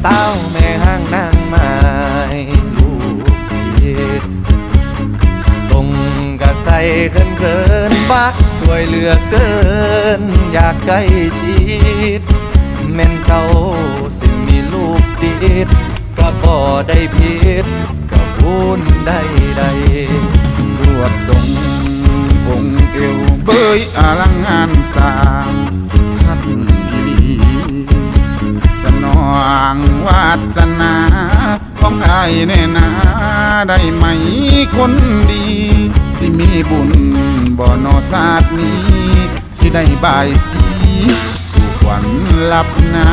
ยี่ใจเศร้าแม่ห้างนางไม้ลูกพี่ส่งกระใสเขินเขินๆบักสวยเหลือเกิน อยากใกล้ชิดแม่นเจ้าสิมีลูกติดก็บ่ได้ผิดก็บุญได้ใดสวดทรงองเอวเบยอลัง องวาสนาของไอ้แน่นาได้ไหมคนดี สิมีบุญบ่นอศาสนี้ สิได้บายสีสู่ขวัญลับนา